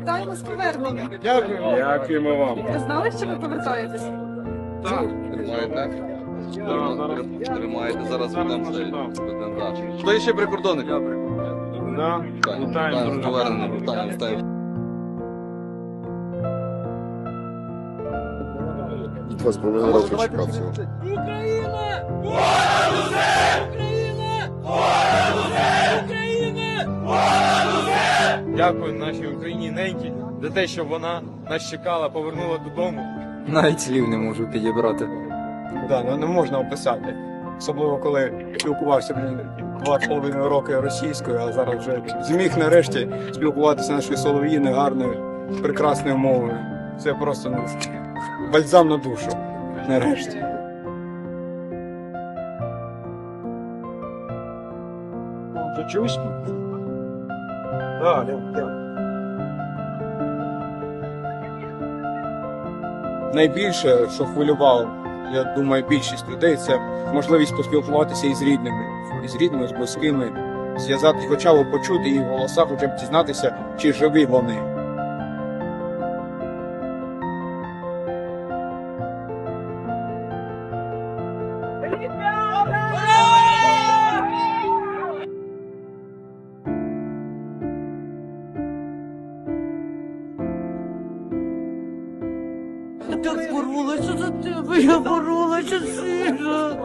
Вітаємо з поверненням. Дякую. Дякуємо вам. Ви знали, що ви повертаєтесь? Тримаєте? Да. Тримаєте, зараз будемо далі. Хто ще прикордонник? Да. Вітаємо, Вітаємо, вітаємо, повернення, вітаємо, вітаємо. Два з половиною роки чекав цього. Дякую нашій Україні неньки за те, що вона нас чекала, повернула додому. Навіть слів не можу підібрати. Да, ну не можна описати. Особливо коли спілкувався блін, два з половиною роки російською, а зараз вже зміг нарешті спілкуватися нашою солов'їною гарною, прекрасною мовою. Це просто ну, бальзам на душу. Нарешті. Зачусь? Так, Найбільше, що хвилювало, я думаю, більшість людей, це можливість поспілкуватися із рідними, із рідними, з близькими, зв'язати, хоча б почути їх голоса, хоча б дізнатися, чи живі вони. Я так боролася за тебе, я боролася сильно.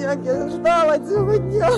Як я ждала цього дня.